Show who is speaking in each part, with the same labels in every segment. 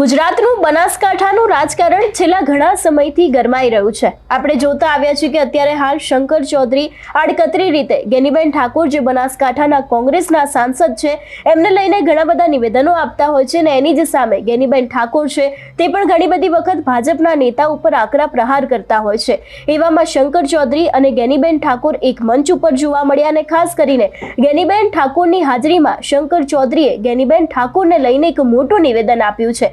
Speaker 1: ગુજરાતનું બનાસકાંઠાનું રાજકારણ છેલ્લા ઘણા સમયથી ગરમાઈ રહ્યું છે. આપણે જોતા આવ્યા છીએ કે અત્યારે હાલ શંકર ચૌધરી આડકતરી રીતે ગેનીબેન ઠાકોર જે બનાસકાંઠાના કોંગ્રેસના સાંસદ છે, એમને લઈને ઘણા બધા નિવેદનો આપતા હોય છે અને એની જે સામે ગેનીબેન ઠાકોર છે, તે પણ ઘણી બધી વખત ભાજપના નેતા ઉપર આકરા પ્રહાર કરતા હોય છે. એવામાં શંકર ચૌધરી અને ગેનીબેન ઠાકોર એક મંચ ઉપર જોવા મળ્યા અને ખાસ કરીને ગેનીબેન ઠાકોરની હાજરીમાં શંકર ચૌધરીએ ગેનીબેન ઠાકોરને લઈને એક મોટું નિવેદન આપ્યું છે.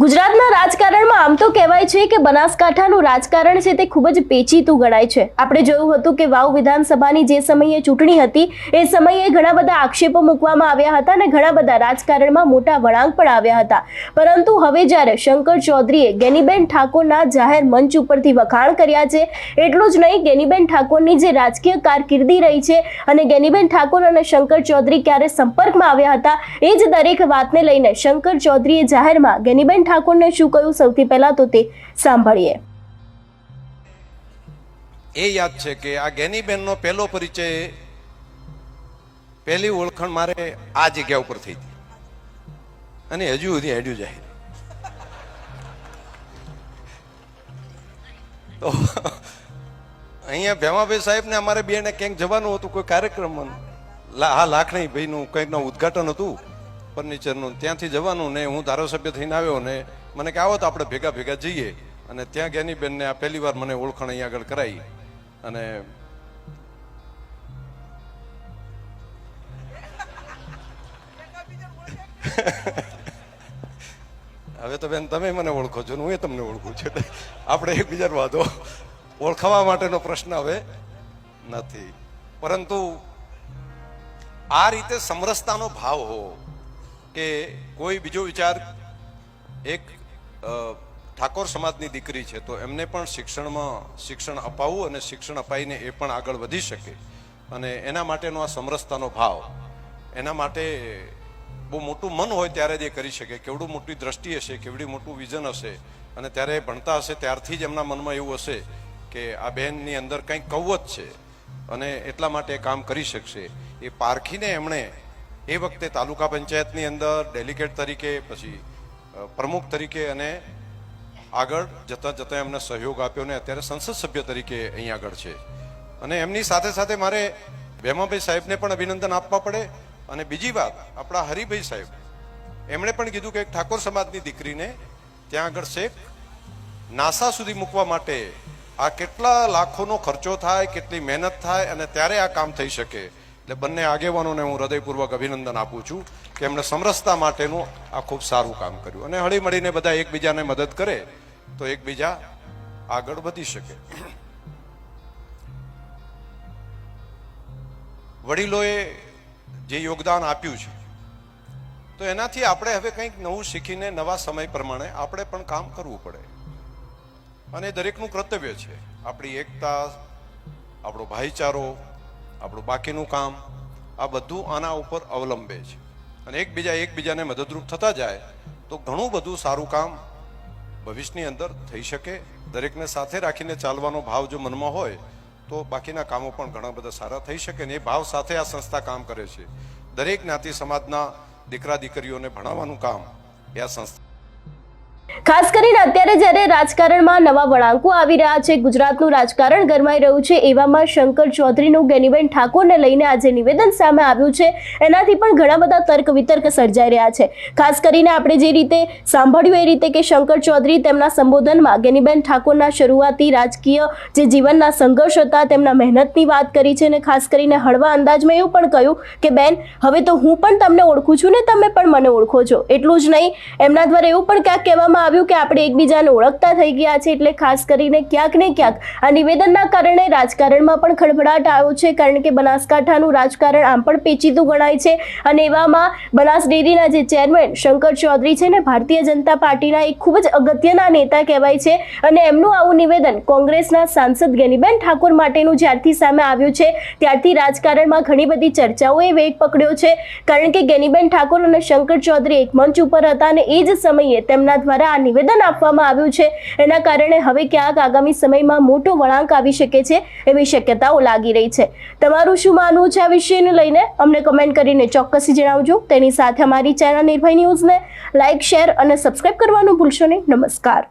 Speaker 1: ગુજરાતના રાજકારણમાં આમ તો કહેવાય છે કે બનાસકાંઠાનું રાજકારણ છે તે ખૂબ જ પેચીતું ગણાય છે. આપણે જોયું હતું કે વાવ વિધાનસભાની જે સમયે ચૂંટણી હતી, એ સમયે ઘણા બધા આક્ષેપો મૂકવામાં આવ્યા હતા અને ઘણા બધા રાજકારણમાં મોટા વળાંક પણ આવ્યા હતા. પરંતુ હવે જ્યારે શંકર ચૌધરીએ ગેનીબેન ઠાકોરના જાહેર મંચ ઉપરથી વખાણ કર્યા છે, એટલું જ નહીં, ગેનીબેન ઠાકોરની જે રાજકીય કારકિર્દી રહી છે અને ગેનીબેન ઠાકોર અને શંકર ચૌધરી ક્યારે સંપર્કમાં આવ્યા હતા, એ જ દરેક વાતને લઈને શંકર ચૌધરીએ જાહેરમાં ગેનીબેન ઠાકોરને શું કહ્યું? સૌથી પહેલા તો તે સાંભળીએ.
Speaker 2: એ યાદ છે કે આ ગેનીબેનનો પહેલો પરિચય પહેલી ઓળખાણ મારે આ જગ્યા ઉપર થઈ હતી. અને હજુ સુધી હેડ્યું જાહેર તો અહીંયા ભેમાભાઈ સાહેબને અમારે બેને ક્યાંક જવાનું હતું કોઈ કાર્યક્રમમાં? હા લાખણી ભાઈનું કંઈકનું ઉદ્ઘાટન હતું. ફર્નિચરનું, ત્યાંથી જવાનું ને હું ધારાસભ્ય થઈને આવ્યો ને મને કે આવો તો આપણે ભેગા ભેગા જઈએ. અને ત્યાં જ્ઞાનીબેનને આ પહેલી વાર મને ઓળખાણ અહીંયા આગળ કરાવી અને હવે તો બેન તમે મને ઓળખો છો હું એ તમને ઓળખું છું. એટલે આપણે એકબીજાનો વાંધો ઓળખાવા માટેનો પ્રશ્ન હવે નથી. પરંતુ આ રીતે સમરસતાનો ભાવ હો કે કોઈ બીજો વિચાર, એક ઠાકોર સમાજની દીકરી છે, તો એમને પણ શિક્ષણમાં શિક્ષણ અપાવવું અને શિક્ષણ અપાઈને એ પણ આગળ વધી શકે. અને એના માટેનો આ સમરસતાનો ભાવ, એના માટે બહુ મોટું મન હોય ત્યારે જ એ કરી શકે. કેવડું મોટી દ્રષ્ટિ હશે, કેવડી મોટું વિઝન હશે, અને ત્યારે એ ભણતા હશે, ત્યારથી જ એમના મનમાં એવું હશે કે આ બહેનની અંદર કંઈક કૌવત છે, અને એટલા માટે કામ કરી શકશે. એ પારખીને એમણે એ વખતે તાલુકા પંચાયતની અંદર ડેલિગેટ તરીકે, પછી પ્રમુખ તરીકે અને આગળ જતાં જતાં એમને સહયોગ આપ્યો ને અત્યારે સંસદ સભ્ય તરીકે અહીં આગળ છે. અને એમની સાથે સાથે મારે વેમાભાઈ સાહેબને પણ અભિનંદન આપવા પડે. અને બીજી વાત, આપણા હરિભાઈ સાહેબ, એમણે પણ કીધું કે એક ઠાકોર સમાજની દીકરીને ત્યાં આગળ શેખ નાસા સુધી મૂકવા માટે આ કેટલા લાખોનો ખર્ચો થાય, કેટલી મહેનત થાય અને ત્યારે આ કામ થઈ શકે. એટલે બંને આગેવાનોને હું હૃદયપૂર્વક અભિનંદન આપું છું કે એમણે સમરસતા માટેનું આ ખૂબ સારું કામ કર્યું. અને હળી મળીને બધા એકબીજાને મદદ કરે તો એકબીજા આગળ વધી શકે. વડીલોએ જે યોગદાન આપ્યું છે, તો એનાથી આપણે હવે કંઈક નવું શીખીને નવા સમય પ્રમાણે આપણે પણ કામ કરવું પડે. અને દરેકનું કર્તવ્ય છે. આપણી એકતા, આપણો ભાઈચારો આપણું બાકીનું કામ આ બધું આના ઉપર અવલંબે છે. અને એકબીજા એકબીજાને મદદરૂપ થતા જાય તો ઘણું બધું સારું કામ ભવિષ્યની અંદર થઈ શકે. દરેકને સાથે રાખીને ચાલવાનો ભાવ જો મનમાં હોય તો બાકીના કામો પણ ઘણા બધા સારા થઈ શકે ને એ ભાવ સાથે આ સંસ્થા કામ કરે છે. દરેક જ્ઞાતિ સમાજના દીકરા દીકરીઓને ભણાવવાનું કામ એ આ સંસ્થા
Speaker 1: ખાસ કરીને અત્યારે જ્યારે રાજકારણમાં નવા વળાંકો આવી રહ્યા છે, ગુજરાતનું રાજકારણ ગરમાઈ રહ્યું છે, એવામાં શંકર ચૌધરીનું, ગેનીબેન ઠાકોરને લઈને આજે નિવેદન સામે આવ્યું છે. એનાથી પણ ઘણા બધા તર્ક વિતર્ક સર્જાઈ રહ્યા છે. ખાસ કરીને આપણે જે રીતે સાંભળ્યું એ રીતે કે શંકર ચૌધરી તેમના સંબોધનમાં ગેનીબેન ઠાકોરના શરૂઆતી રાજકીય જે જીવનના સંઘર્ષ હતા, તેમના મહેનતની વાત કરી છે અને ખાસ કરીને હળવા અંદાજમાં એવું પણ કહ્યું કે, બેન, હવે તો હું પણ તમને ઓળખું છું ને તમે પણ મને ઓળખો છો. એટલું જ નહીં, એમના દ્વારા એવું પણ ક્યાંક કહેવામાં આવ્યું કે આપણે એકબીજાને ઓળખતા થઈ ગયા છે એટલે ખાસ કરીને ક્યાંક ને ક્યાંક આ નિવેદનના કારણે રાજકારણમાં પણ ખળભળાટ આવ્યો છે કારણ કે બનાસકાંઠાનું રાજકારણ આમ પણ પેચીતું ગણાય છે અને એવામાં બનાસ ડેરીના જે ચેરમેન શંકર ચૌધરી છે ને ભારતીય જનતા પાર્ટીના એક ખૂબ જ અગત્યના નેતા કહેવાય છે અને એમનું આવું નિવેદન કોંગ્રેસના સાંસદ ગેનીબેન ઠાકોર માટેનું જ્યારથી સામે આવ્યું છે ત્યારથી રાજકારણમાં ઘણી બધી ચર્ચાઓએ વેગ પકડ્યો છે કારણ કે ગેનીબેન ઠાકોર અને શંકર ચૌધરી એક મંચ ઉપર હતા અને એ જ સમયે તેમના દ્વારા આ આ નિવેદન આપવામાં આવ્યું છે. એના કારણે હવે ક્યાંક આગામી સમયમાં મોટો વળાંક આવી શકે છે એવી શક્યતાઓ લાગી રહી છે. તમારું શું માનવું છે આ વિષયને લઈને? અમને કમેન્ટ કરીને ચોક્કસથી જણાવજો. તેની સાથે અમારી ચેનલ નિર્ભય ન્યૂઝને લાઇક શેર અને સબસ્ક્રાઇબ કરવાનું ભૂલશો નહીં. નમસ્કાર.